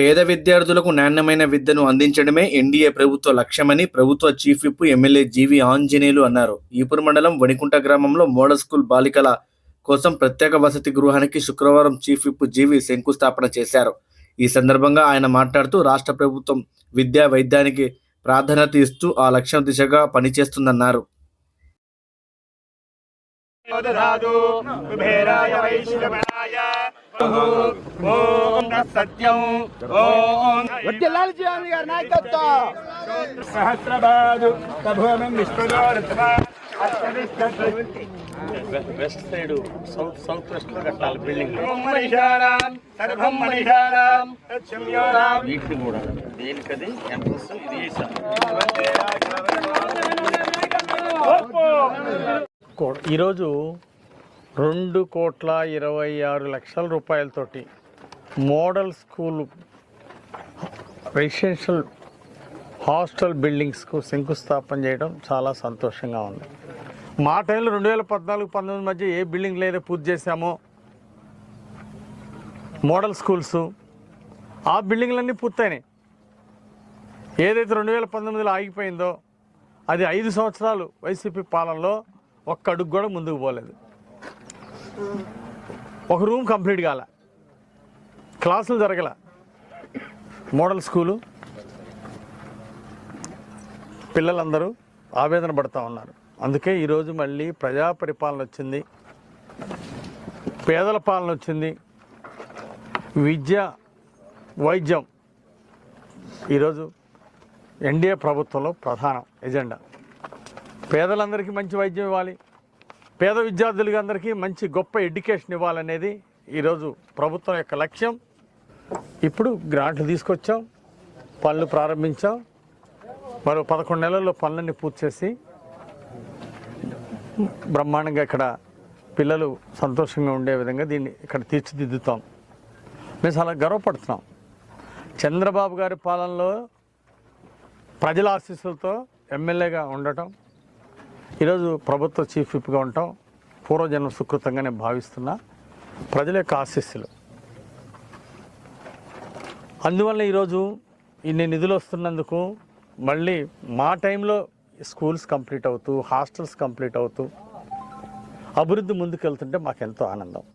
పేద విద్యార్థులకు నాణ్యమైన విద్యను అందించడమే ఎన్డీఏ ప్రభుత్వ లక్ష్యమని ప్రభుత్వ chief whip MLA G V Anjaneyulu అన్నారు. ఈపూర్ మండలం వణికుంట గ్రామంలో మోడల్ స్కూల్ బాలికల కోసం ప్రత్యేక వసతి గృహానికి శుక్రవారం చీఫ్ విప్ జీవి శంకుస్థాపన చేశారు. ఈ సందర్భంగా ఆయన మాట్లాడుతూ రాష్ట్ర ప్రభుత్వం విద్యా వైద్యానికి ప్రాధాన్యత ఇస్తూ ఆ లక్ష్యం దిశగా పనిచేస్తుందన్నారు. దదాతు సత్యం. జీవానంద గారి నాయకత్వం. సహస్రబాదు వెస్ట్ సైడ్ సౌత్ సౌత్ వెస్ట్లో కట్టాలి బిల్డింగ్. వీటిని కూడా దేనికది? ఎంట్రన్స్ ఇది ఈరోజు రెండు కోట్ల ఇరవై ఆరు లక్షల రూపాయలతోటి మోడల్ స్కూల్ రెసిడెన్షియల్ హాస్టల్ బిల్డింగ్స్కు శంకుస్థాపన చేయడం చాలా సంతోషంగా ఉంది. మా టైంలో రెండు వేల పద్నాలుగు పంతొమ్మిది మధ్య ఏ బిల్డింగ్ లేదా పూర్తి చేశామో మోడల్ స్కూల్స్ ఆ బిల్డింగ్లన్నీ పూర్తయినాయి. ఏదైతే రెండు వేల పంతొమ్మిదిలో ఆగిపోయిందో అది ఐదు సంవత్సరాలు వైసీపీ పాలనలో ఒక్క అడుగు కూడా ముందుకు పోలేదు. ఒక రూమ్ కంప్లీట్ కాల. క్లాసులు జరగల. Model school. పిల్లలందరూ ఆవేదన పడుతూ ఉన్నారు. అందుకే ఈరోజు మళ్ళీ ప్రజా పరిపాలన వచ్చింది. పేదల పాలన వచ్చింది. విద్య వైద్యం. ఈరోజు ఎన్డీఏ ప్రభుత్వంలో ప్రధానం ఎజెండా. పేదలందరికీ మంచి వైద్యం ఇవ్వాలి. పేద విద్యార్థులకి అందరికీ మంచి గొప్ప ఎడ్యుకేషన్ ఇవ్వాలనేది ఈరోజు ప్రభుత్వం యొక్క లక్ష్యం. ఇప్పుడు గ్రాంట్లు తీసుకొచ్చాం పనులు ప్రారంభించాం. మరో పదకొండు నెలల్లో పనులన్నీ పూర్తి చేసి బ్రహ్మాండంగా ఇక్కడ పిల్లలు సంతోషంగా ఉండే విధంగా దీన్ని ఇక్కడ తీర్చిదిద్దుతాం. మేము చాలా గర్వపడుతున్నాం. చంద్రబాబు గారి పాలనలో ప్రజల ఆశీస్సులతో ఎమ్మెల్యేగా ఉండటం ఈరోజు ప్రభుత్వ చీఫ్ విప్గా ఉంటాం పూర్వజన్మ సుకృతంగా నేను భావిస్తున్నా ప్రజల యొక్క ఆశీస్సులు. అందువల్ల ఈరోజు ఇన్ని నిధులు వస్తున్నందుకు మళ్ళీ మా టైంలో స్కూల్స్ కంప్లీట్ అవుతూ హాస్టల్స్ కంప్లీట్ అవుతూ అభివృద్ధి ముందుకు వెళ్తుంటే మాకెంతో ఆనందం.